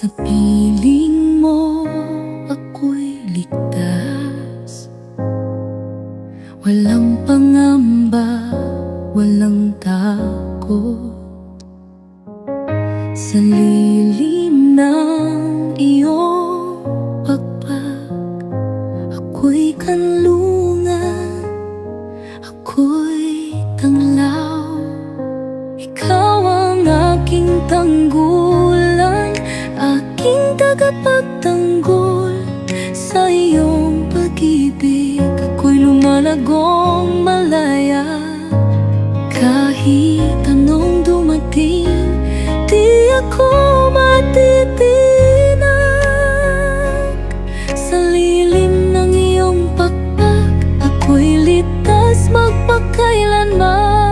Sa piling mo ako'y ligtas. Walang pangamba, walang takot Sa lilim ng iyong pagpag Ako'y kanlungan, ako'y tanglaw. Ikaw ang aking tanggulan Kahit anong dumating Di ako matitinag Sa lilim ng iyong pakpak Ako'y ligtas magpakailanman.